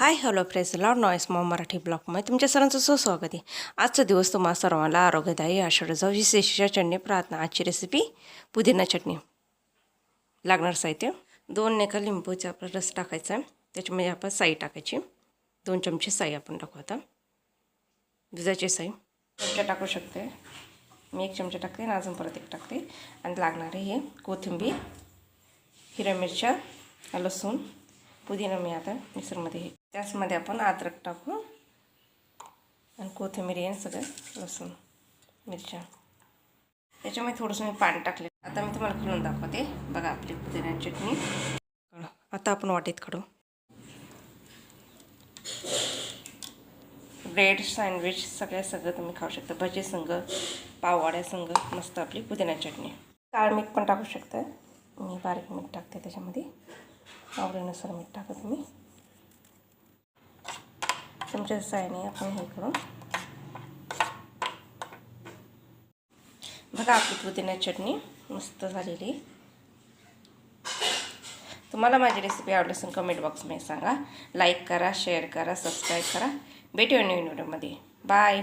Hi hello friends lord noise mom Marathi ब्लॉगमध्ये तुमच्या सर्वांचं सुस्वागत आहे आजचा दिवस तुम्हा सर्वांना आरोग्यदायी आषाढाचा विशेष चटणी प्रार्थना आजची रेसिपी पुदिना चटणी. लागणार साहित्य. दोन नेका लिंबूचा आपला रस टाकायचा. आहे त्याच्यामध्ये आपण साई टाकायची. दोन चमचे साई आपण टाकू आता. दुधाची साई. चमचा टाकू शकते. मी एक चमचा टाकते आणि अजून परत एक टाकते. आणि लागणारे हे कोथिंबीर हिरव्या मिरच्या लसूण पुदिना मी आता मिक्सरमध्ये हे त्याचमध्ये आपण अद्रक टाकू. आणि कोथिंबीर आणि सगळं लसूण मिरच्या. त्याच्यामध्ये थोडंसं मी पाणी टाकले आता मी तुम्हाला खुलून दाखवते. बघा आपली पुदिना चटणी. आता आपण वाटीत काढू. ब्रेड सँडविच सगळ्या सगळं तुम्ही खाऊ शकता. भजी संग पाववाड्या संग मस्त आपली पुदिना चटणी. काळ मीठ पण टाकू शकता. मी बारीक मीठ टाकते त्याच्यामध्ये. आवडीनुसार मीठ टाका तुम्ही. तुमच्या सायने आपण हे करू बघा आपली पुदिना चटणी मस्त झालेली. तुम्हाला माझी रेसिपी आवडली असेल कमेंट बॉक्समध्ये सांगा. लाईक करा शेअर करा सबस्क्राईब करा. भेटूया नवीन व्हिडिओमध्ये बाय